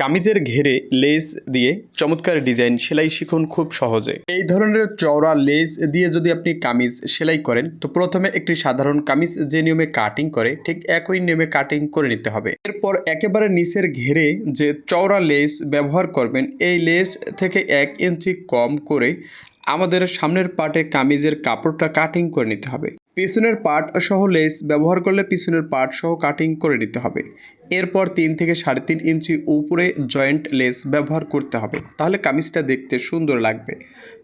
কামিজের ঘেরে লেস দিয়ে চমৎকার ডিজাইন সেলাই শিখুন খুব সহজে। এই ধরনের চওড়া লেস দিয়ে যদি আপনি কামিজ সেলাই করেন, তো প্রথমে একটি সাধারণ কামিজ যে নিয়মে কাটিং করে, ঠিক একই নিয়মে কাটিং করে নিতে হবে। এরপর একেবারে নিচের ঘেরে যে চওড়া লেস ব্যবহার করবেন, এই লেস থেকে এক ইঞ্চি কম করে আমাদের সামনের পার্টে কামিজের কাপড়টা কাটিং করে নিতে হবে। পিছনের পার্ট সহ লেস ব্যবহার করলে পিছনের পার্ট সহ কাটিং করে নিতে হবে। এরপর তিন থেকে সাড়ে তিন ইঞ্চি উপরে জয়েন্ট লেস ব্যবহার করতে হবে। তাহলে কামিজটা দেখতে সুন্দর লাগবে।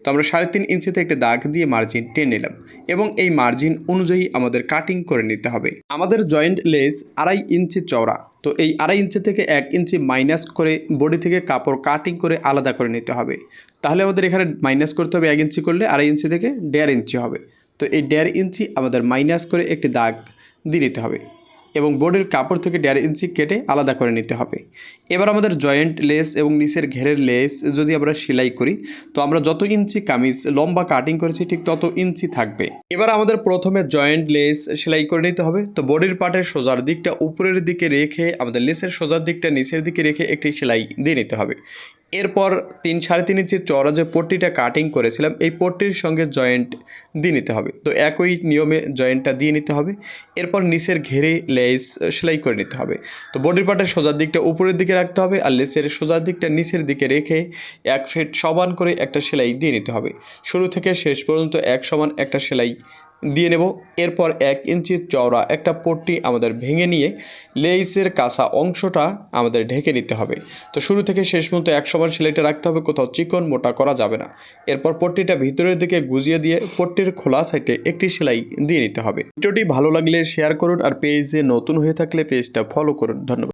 তো আমরা সাড়ে তিন ইঞ্চিতে একটা দাগ দিয়ে মার্জিন টেনে নিলাম এবং এই মার্জিন অনুযায়ী আমাদের কাটিং করে নিতে হবে। আমাদের জয়েন্ট লেস আড়াই ইঞ্চি চওড়া। তো এই আড়াই ইঞ্চি থেকে এক ইঞ্চি মাইনাস করে বডি থেকে কাপড় কাটিং করে আলাদা করে নিতে হবে। তাহলে আমাদের এখানে মাইনাস করতে হবে এক ইঞ্চি করলে আড়াই ইঞ্চি থেকে দেড় ইঞ্চি হবে। তো এই দেড় ইঞ্চি আমাদের মাইনাস করে একটি দাগ দিয়ে নিতে হবে এবং বোর্ডের কাপড় থেকে দেড় ইঞ্চি কেটে আলাদা করে নিতে হবে। এবার আমাদের জয়েন্ট লেস এবং নিচের ঘেরের লেস যদি আমরা সেলাই করি, তো আমরা যত ইঞ্চি কামিজ লম্বা কাটিং করেছি, ঠিক তত ইঞ্চি থাকবে। এবার আমাদের প্রথমে জয়েন্ট লেস সেলাই করে নিতে হবে। তো বডির পার্টের সোজার দিকটা উপরের দিকে রেখে আমাদের লেসের সোজার দিকটা নিচের দিকে রেখে একটি সেলাই দিয়ে নিতে হবে। এরপর তিন, সাড়ে তিন ইঞ্চি চড়া যে পট্টিটা কাটিং করেছিলাম। এই পট্টির সঙ্গে জয়েন্ট দিয়ে নিতে হবে। তো একই নিয়মে জয়েন্টটা দিয়ে নিতে হবে। এরপর নিচের ঘেরে লেস সেলাই করে নিতে হবে। তো বডির পার্টের সোজার দিকটা উপরের দিকে রাখতে হবে আর লেসের সোজার দিকটা নিচের দিকে রেখে এক ফিট সমান করে একটা সেলাই দিয়ে নিতে হবে। শুরু থেকে শেষ পর্যন্ত এক সমান একটা সেলাই দিয়ে নেব। এরপর এক ইঞ্চি চওড়া একটা পট্টি আমাদের ভেঙে নিয়ে লেইসের কাঁচা অংশটা আমাদের ঢেকে নিতে হবে। তো শুরু থেকে শেষ মতো এক সমান সেলাইটা রাখতে হবে, কোথাও চিকন মোটা করা যাবে না। এরপর পট্টিটা ভিতরের দিকে গুজিয়ে দিয়ে পট্টির খোলা সাইডে একটি সেলাই দিয়ে নিতে হবে। ভিডিওটি ভালো লাগলে শেয়ার করুন আর পেজে নতুন হয়ে থাকলে পেজটা ফলো করুন। ধন্যবাদ।